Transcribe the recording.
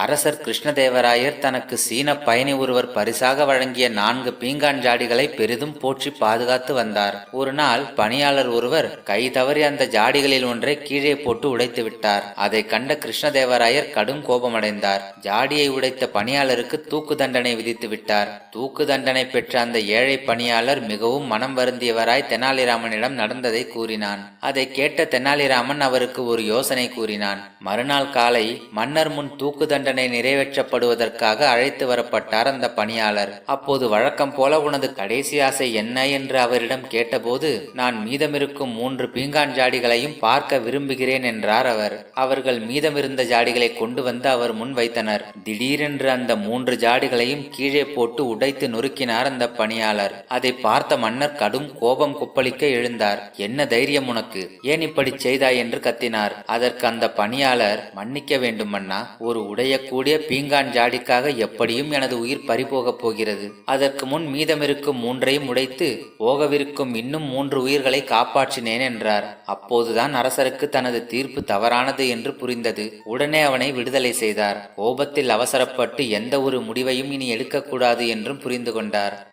அரசர் கிருஷ்ணதேவராயர் தனக்கு சீன பயணி ஒருவர் பரிசாக வழங்கிய நான்கு பீங்கான் ஜாடிகளை பெரிதும் போற்றி பாதுகாத்து வந்தார். ஒரு நாள் பணியாளர் ஒருவர் கை தவறி அந்த ஜாடிகளில் ஒன்றை கீழே போட்டு உடைத்து விட்டார். அதை கண்ட கிருஷ்ணதேவராயர் கடும் கோபமடைந்தார். ஜாடியை உடைத்த பணியாளருக்கு தூக்கு தண்டனை விதித்து விட்டார். தூக்கு தண்டனை பெற்ற அந்த ஏழை பணியாளர் மிகவும் மனம் வருந்தியவராய் தெனாலிராமனிடம் நடந்ததை கூறினான். அதை கேட்ட தெனாலிராமன் அவருக்கு ஒரு யோசனை கூறினான். மறுநாள் காலை மன்னர் முன் தூக்கு தண்டனை நிறைவேற்றப்படுவதற்காக அழைத்து வரப்பட்டார் அந்த பணியாளர். அப்போது வழக்கம் போல உனது கடைசி ஆசை என்ன என்று அவரிடம் கேட்டபோது நான் மீதமிருக்கும் மூன்று பீங்கான் ஜாடிகளையும் பார்க்க விரும்புகிறேன் என்றார் அவர். அவர்கள் மீதமிருந்த ஜாடிகளை கொண்டு வந்து அவர் முன் வைத்தனர். திடீரென்று அந்த மூன்று ஜாடிகளையும் கீழே போட்டு உடைத்து நொறுக்கினார் அந்த பணியாளர். அதை பார்த்த மன்னர் கடும் கோபம் கொப்பளிக்க எழுந்தார். என்ன தைரியம் உனக்கு? ஏன் இப்படி செய்தாய்? என்று கத்தினார். அதற்கு அந்த பணியாளர் மன்னிக்க வேண்டும் அண்ணா ஒரு செய்யக்கூடிய பீங்கான் ஜாடிக்காக எப்படியும் எனது உயிர் பறிபோகப் போகிறது. அதற்கு முன் மீதமிருக்கும் மூன்றையும் உடைத்து போகவிருக்கும் இன்னும் மூன்று உயிர்களை காப்பாற்றினேன் என்றார். அப்போதுதான் அரசருக்கு தனது தீர்ப்பு தவறானது என்று புரிந்தது. உடனே அவனை விடுதலை செய்தார். கோபத்தில் அவசரப்பட்டு எந்த ஒரு முடிவையும் இனி எடுக்கக்கூடாது என்றும் புரிந்து கொண்டார்.